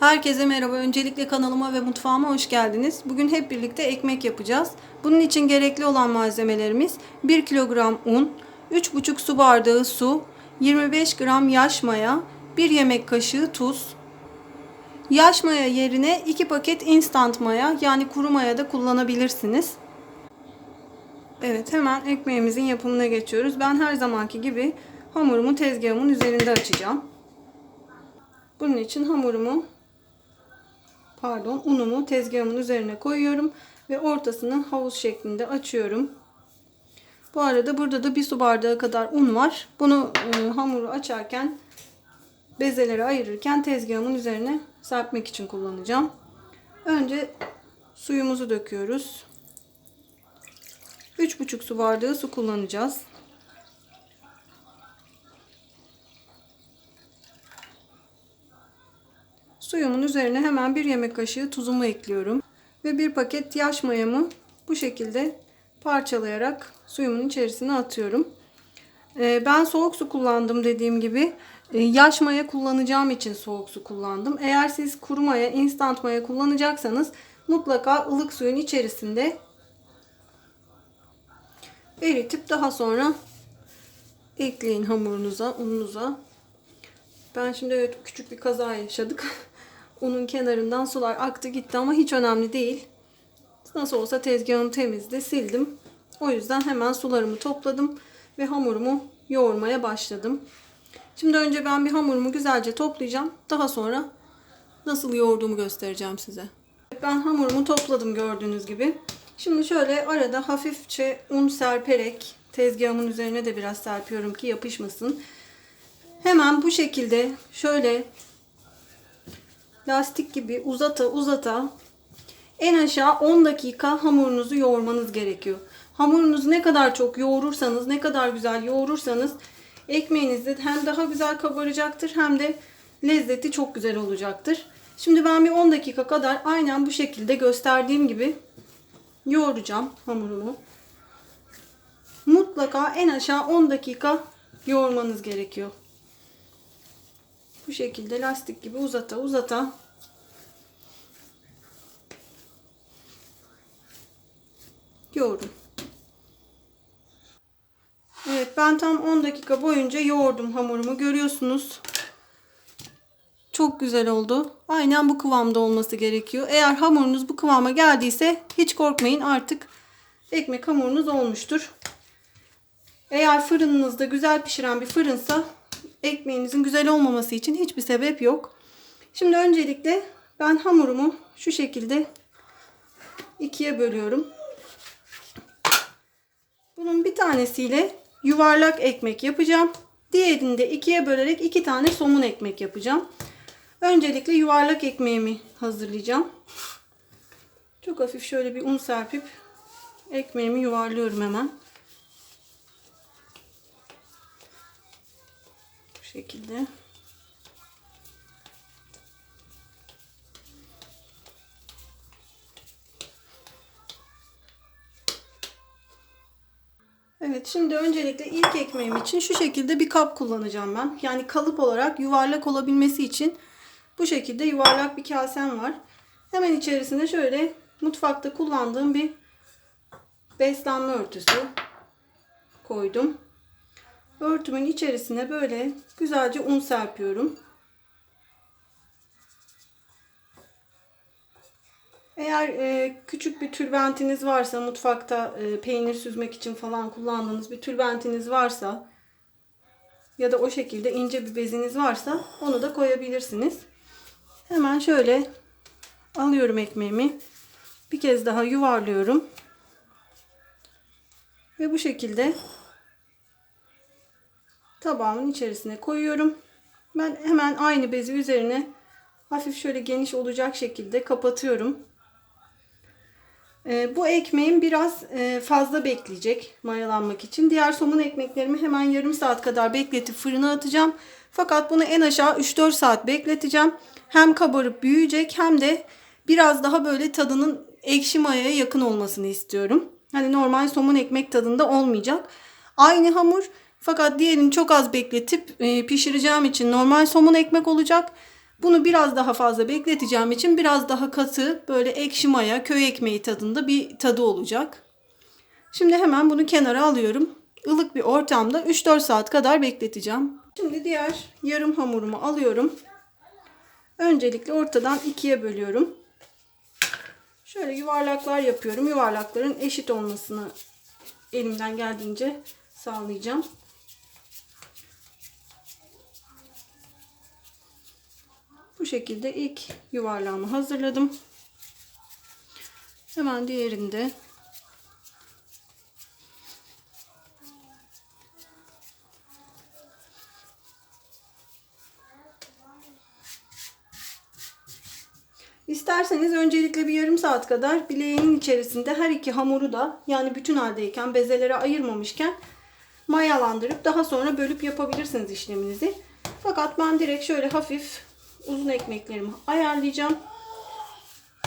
Herkese merhaba. Öncelikle kanalıma ve mutfağıma hoş geldiniz. Bugün hep birlikte ekmek yapacağız. Bunun için gerekli olan malzemelerimiz 1 kilogram un, 3,5 su bardağı su, 25 gram yaş maya, 1 yemek kaşığı tuz. Yaş maya yerine 2 paket instant maya yani kuru maya da kullanabilirsiniz. Evet hemen ekmeğimizin yapımına geçiyoruz. Ben her zamanki gibi hamurumu tezgahımın üzerinde açacağım. Bunun için hamurumu pardon unumu tezgahımın üzerine koyuyorum ve ortasını havuz şeklinde açıyorum. Bu arada burada da bir su bardağı kadar un var. Bunu e, hamuru açarken bezeleri ayırırken tezgahımın üzerine serpmek için kullanacağım. Önce suyumuzu döküyoruz. 3,5 su bardağı su kullanacağız. Suyumun üzerine hemen bir yemek kaşığı tuzumu ekliyorum. Ve bir paket yaş mayamı bu şekilde parçalayarak suyumun içerisine atıyorum. Ee, ben soğuk su kullandım dediğim gibi. Ee, yaş maya kullanacağım için soğuk su kullandım. Eğer siz kuru maya, instant maya kullanacaksanız mutlaka ılık suyun içerisinde eritip daha sonra ekleyin hamurunuza, ununuza. Ben şimdi evet küçük bir kaza yaşadık. Unun kenarından sular aktı gitti ama hiç önemli değil. Nasıl olsa tezgahım temizdi, sildim. O yüzden hemen sularımı topladım ve hamurumu yoğurmaya başladım. Şimdi önce ben bir hamurumu güzelce toplayacağım. Daha sonra nasıl yoğurduğumu göstereceğim size. Ben hamurumu topladım gördüğünüz gibi. Şimdi şöyle arada hafifçe un serperek tezgahımın üzerine de biraz serpiyorum ki yapışmasın. Hemen bu şekilde şöyle lastik gibi uzata uzata en aşağı 10 dakika hamurunuzu yoğurmanız gerekiyor. Hamurunuzu ne kadar çok yoğurursanız, ne kadar güzel yoğurursanız ekmeğiniz de hem daha güzel kabaracaktır hem de lezzeti çok güzel olacaktır. Şimdi ben bir 10 dakika kadar aynen bu şekilde gösterdiğim gibi yoğuracağım hamurumu. Mutlaka en aşağı 10 dakika yoğurmanız gerekiyor. Bu şekilde lastik gibi uzata uzata yoğurun. Evet ben tam 10 dakika boyunca yoğurdum hamurumu görüyorsunuz. Çok güzel oldu. Aynen bu kıvamda olması gerekiyor. Eğer hamurunuz bu kıvama geldiyse hiç korkmayın artık ekmek hamurunuz olmuştur. Eğer fırınınızda güzel pişiren bir fırınsa ekmeğinizin güzel olmaması için hiçbir sebep yok. Şimdi öncelikle ben hamurumu şu şekilde ikiye bölüyorum. Bunun bir tanesiyle yuvarlak ekmek yapacağım. Diğerini de ikiye bölerek iki tane somun ekmek yapacağım. Öncelikle yuvarlak ekmeğimi hazırlayacağım. Çok hafif şöyle bir un serpip ekmeğimi yuvarlıyorum hemen. Bu şekilde. Evet şimdi öncelikle ilk ekmeğim için şu şekilde bir kap kullanacağım ben. Yani kalıp olarak yuvarlak olabilmesi için bu şekilde yuvarlak bir kasem var. Hemen içerisine şöyle mutfakta kullandığım bir beslenme örtüsü koydum. Örtümün içerisine böyle güzelce un serpiyorum. Eğer e, küçük bir tülbentiniz varsa mutfakta e, peynir süzmek için falan kullandığınız bir tülbentiniz varsa ya da o şekilde ince bir beziniz varsa onu da koyabilirsiniz. Hemen şöyle alıyorum ekmeğimi. Bir kez daha yuvarlıyorum. Ve bu şekilde tabağımın içerisine koyuyorum. Ben hemen aynı bezi üzerine hafif şöyle geniş olacak şekilde kapatıyorum. Ee, bu ekmeğim biraz e, fazla bekleyecek mayalanmak için. Diğer somun ekmeklerimi hemen yarım saat kadar bekletip fırına atacağım. Fakat bunu en aşağı 3-4 saat bekleteceğim. Hem kabarıp büyüyecek hem de biraz daha böyle tadının ekşi mayaya yakın olmasını istiyorum. Hani normal somun ekmek tadında olmayacak. Aynı hamur fakat diğerini çok az bekletip e, pişireceğim için normal somun ekmek olacak. Bunu biraz daha fazla bekleteceğim için biraz daha katı böyle ekşi maya köy ekmeği tadında bir tadı olacak. Şimdi hemen bunu kenara alıyorum. Ilık bir ortamda 3-4 saat kadar bekleteceğim. Şimdi diğer yarım hamurumu alıyorum. Öncelikle ortadan ikiye bölüyorum. Şöyle yuvarlaklar yapıyorum. Yuvarlakların eşit olmasını elimden geldiğince sağlayacağım. Bu şekilde ilk yuvarlağımı hazırladım. Hemen diğerinde İsterseniz öncelikle bir yarım saat kadar bileğinin içerisinde her iki hamuru da yani bütün haldeyken bezelere ayırmamışken mayalandırıp daha sonra bölüp yapabilirsiniz işleminizi. Fakat ben direkt şöyle hafif uzun ekmeklerimi ayarlayacağım.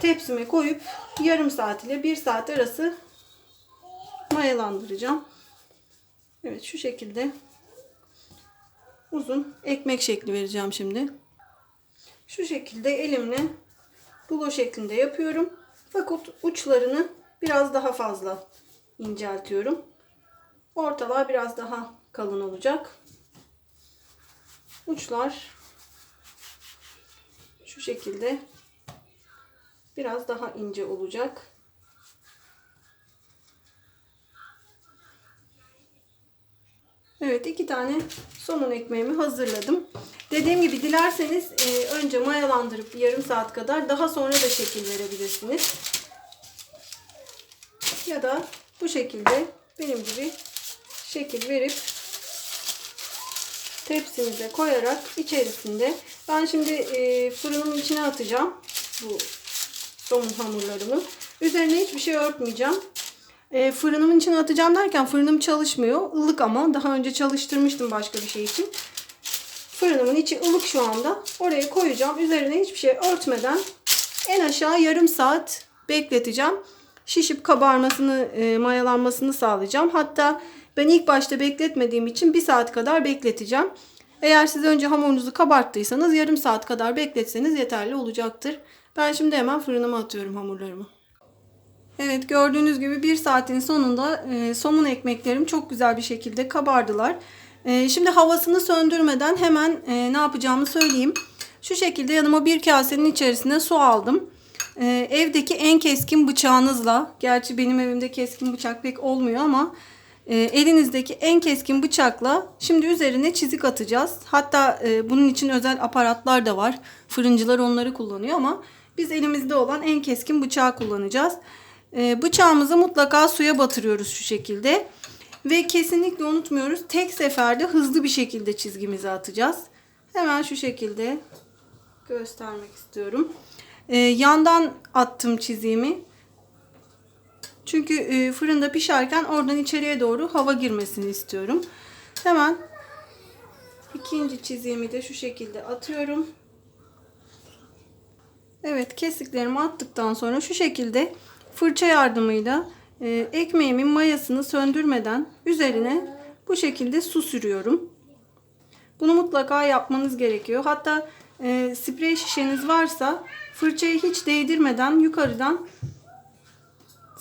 Tepsime koyup yarım saat ile bir saat arası mayalandıracağım. Evet şu şekilde uzun ekmek şekli vereceğim şimdi. Şu şekilde elimle rulo şeklinde yapıyorum. Fakat uçlarını biraz daha fazla inceltiyorum. Ortalar biraz daha kalın olacak. Uçlar şu şekilde biraz daha ince olacak. Evet iki tane somun ekmeğimi hazırladım. Dediğim gibi dilerseniz e, önce mayalandırıp yarım saat kadar daha sonra da şekil verebilirsiniz. Ya da bu şekilde benim gibi şekil verip tepsimize koyarak içerisinde ben şimdi e, fırının içine atacağım bu somun hamurlarımı. Üzerine hiçbir şey örtmeyeceğim. E, fırınımın içine atacağım derken fırınım çalışmıyor. Ilık ama daha önce çalıştırmıştım başka bir şey için. Fırınımın içi ılık şu anda. Oraya koyacağım. Üzerine hiçbir şey örtmeden en aşağı yarım saat bekleteceğim. Şişip kabarmasını, e, mayalanmasını sağlayacağım. Hatta ben ilk başta bekletmediğim için bir saat kadar bekleteceğim. Eğer siz önce hamurunuzu kabarttıysanız yarım saat kadar bekletseniz yeterli olacaktır. Ben şimdi hemen fırınıma atıyorum hamurlarımı. Evet gördüğünüz gibi bir saatin sonunda e, somun ekmeklerim çok güzel bir şekilde kabardılar. E, şimdi havasını söndürmeden hemen e, ne yapacağımı söyleyeyim. Şu şekilde yanıma bir kasenin içerisine su aldım. E, evdeki en keskin bıçağınızla, gerçi benim evimde keskin bıçak pek olmuyor ama e, elinizdeki en keskin bıçakla şimdi üzerine çizik atacağız. Hatta e, bunun için özel aparatlar da var. Fırıncılar onları kullanıyor ama biz elimizde olan en keskin bıçağı kullanacağız. E, bıçağımızı mutlaka suya batırıyoruz şu şekilde. Ve kesinlikle unutmuyoruz tek seferde hızlı bir şekilde çizgimizi atacağız. Hemen şu şekilde göstermek istiyorum. E, yandan attım çiziğimi. Çünkü e, fırında pişerken oradan içeriye doğru hava girmesini istiyorum. Hemen ikinci çiziğimi de şu şekilde atıyorum. Evet kesiklerimi attıktan sonra şu şekilde fırça yardımıyla e, ekmeğimin mayasını söndürmeden üzerine bu şekilde su sürüyorum. Bunu mutlaka yapmanız gerekiyor. Hatta e, sprey şişeniz varsa fırçayı hiç değdirmeden yukarıdan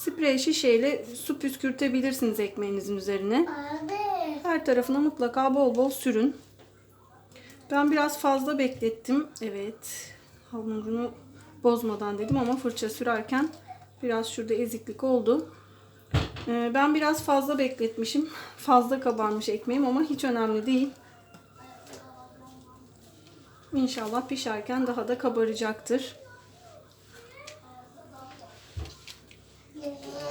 sprey şişeyle su püskürtebilirsiniz ekmeğinizin üzerine. Her tarafına mutlaka bol bol sürün. Ben biraz fazla beklettim. Evet. Hamurunu bozmadan dedim ama fırça sürerken biraz şurada eziklik oldu. Ee, ben biraz fazla bekletmişim. Fazla kabarmış ekmeğim ama hiç önemli değil. İnşallah pişerken daha da kabaracaktır.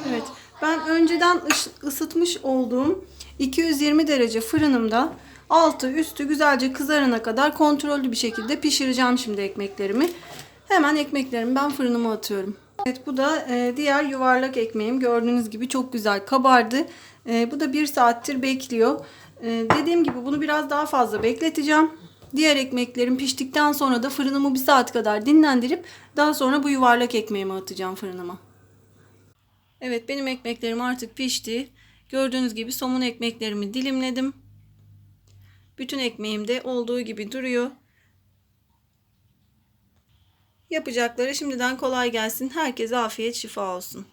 Evet. Ben önceden ısıtmış olduğum 220 derece fırınımda altı üstü güzelce kızarana kadar kontrollü bir şekilde pişireceğim şimdi ekmeklerimi. Hemen ekmeklerimi ben fırınıma atıyorum. Evet bu da e, diğer yuvarlak ekmeğim. Gördüğünüz gibi çok güzel kabardı. E, bu da bir saattir bekliyor. E, dediğim gibi bunu biraz daha fazla bekleteceğim. Diğer ekmeklerim piştikten sonra da fırınımı bir saat kadar dinlendirip daha sonra bu yuvarlak ekmeğimi atacağım fırınıma. Evet benim ekmeklerim artık pişti. Gördüğünüz gibi somun ekmeklerimi dilimledim. Bütün ekmeğim de olduğu gibi duruyor. Yapacakları şimdiden kolay gelsin. Herkese afiyet şifa olsun.